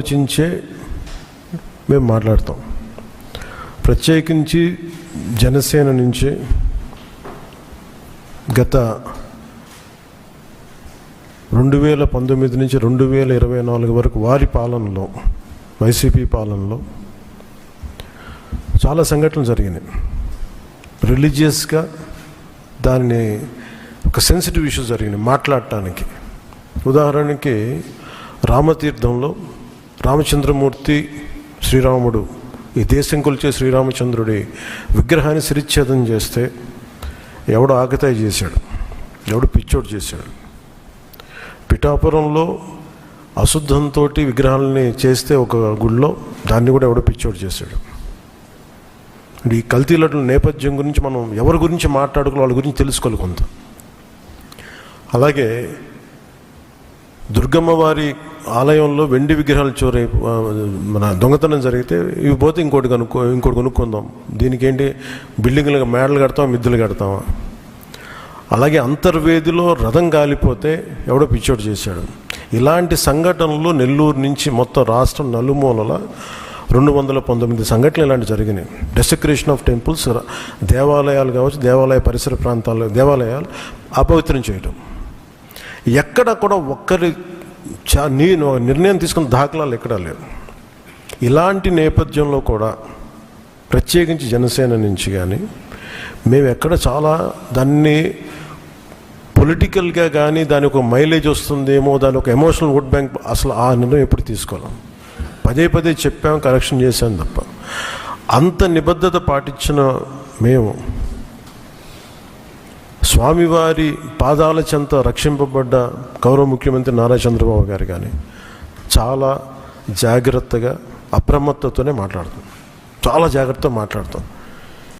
ఆలోచించే మేము మాట్లాడతాం. ప్రత్యేకించి జనసేన నుంచి గత రెండు వేల పంతొమ్మిది నుంచి రెండు వేల ఇరవై నాలుగు వరకు వారి పాలనలో వైసీపీ పాలనలో చాలా సంఘటనలు జరిగినాయి. రిలీజియస్గా దాన్ని ఒక సెన్సిటివ్ ఇష్యూ జరిగినాయి మాట్లాడటానికి. ఉదాహరణకి రామతీర్థంలో రామచంద్రమూర్తి శ్రీరాముడు ఈ దేశం కొలిచే శ్రీరామచంద్రుడి విగ్రహాన్ని శిరిచ్ఛేదం చేస్తే ఎవడు ఆకతాయి చేశాడు? ఎవడు పిచ్చోడు చేశాడు? పిఠాపురంలో అశుద్ధంతో విగ్రహాలని చేస్తే ఒక గుళ్ళో దాన్ని కూడా ఎవడో పిచ్చోడు చేశాడు. ఈ కల్తీలట్ల నేపథ్యం గురించి మనం ఎవరి గురించి మాట్లాడుకోవాలి వాళ్ళ గురించి తెలుసుకోవాలి కొంత. అలాగే దుర్గమ్మ వారి ఆలయంలో వెండి విగ్రహాలు చోరీ మన దొంగతనం జరిగితే ఇవి పోతే ఇంకోటి కనుక్కో ఇంకోటి కొనుక్కుందాం. దీనికి ఏంటి బిల్డింగ్లు మేడలు కడతాం మిద్దులు కడతామా అలాగే అంతర్వేదిలో రథం కాలిపోతే ఎవడో పిచ్చోడు చేశాడు. ఇలాంటి సంఘటనలు నెల్లూరు నుంచి మొత్తం రాష్ట్రం నలుమూలల రెండు వందల పంతొమ్మిది సంఘటనలు ఇలాంటి జరిగినాయి. డెసక్రేషన్ ఆఫ్ టెంపుల్స్ దేవాలయాలు కావచ్చు దేవాలయ పరిసర ప్రాంతాలు దేవాలయాలు అపవిత్రం చేయటం. ఎక్కడ కూడా ఒక్కరి చా నీ నిర్ణయం తీసుకున్న దాఖలాలు ఎక్కడా లేవు. ఇలాంటి నేపథ్యంలో కూడా ప్రత్యేకించి జనసేన నుంచి కానీ మేము ఎక్కడ చాలా దాన్ని పొలిటికల్గా కానీ దాని ఒక మైలేజ్ వస్తుందేమో దాని ఒక ఎమోషనల్ ఓట్ బ్యాంక్ అసలు ఆ నిర్ణయం ఎప్పుడు తీసుకోలేం. పదే పదే చెప్పాం కరెక్షన్ చేశాం తప్ప. అంత నిబద్ధత పాటించిన మేము స్వామివారి పాదాల చెంత రక్షింపబడ్డ గౌరవ ముఖ్యమంత్రి నారా చంద్రబాబు గారు కానీ చాలా జాగ్రత్తగా అప్రమత్తతోనే మాట్లాడుతాం. చాలా జాగ్రత్తగా మాట్లాడతాం.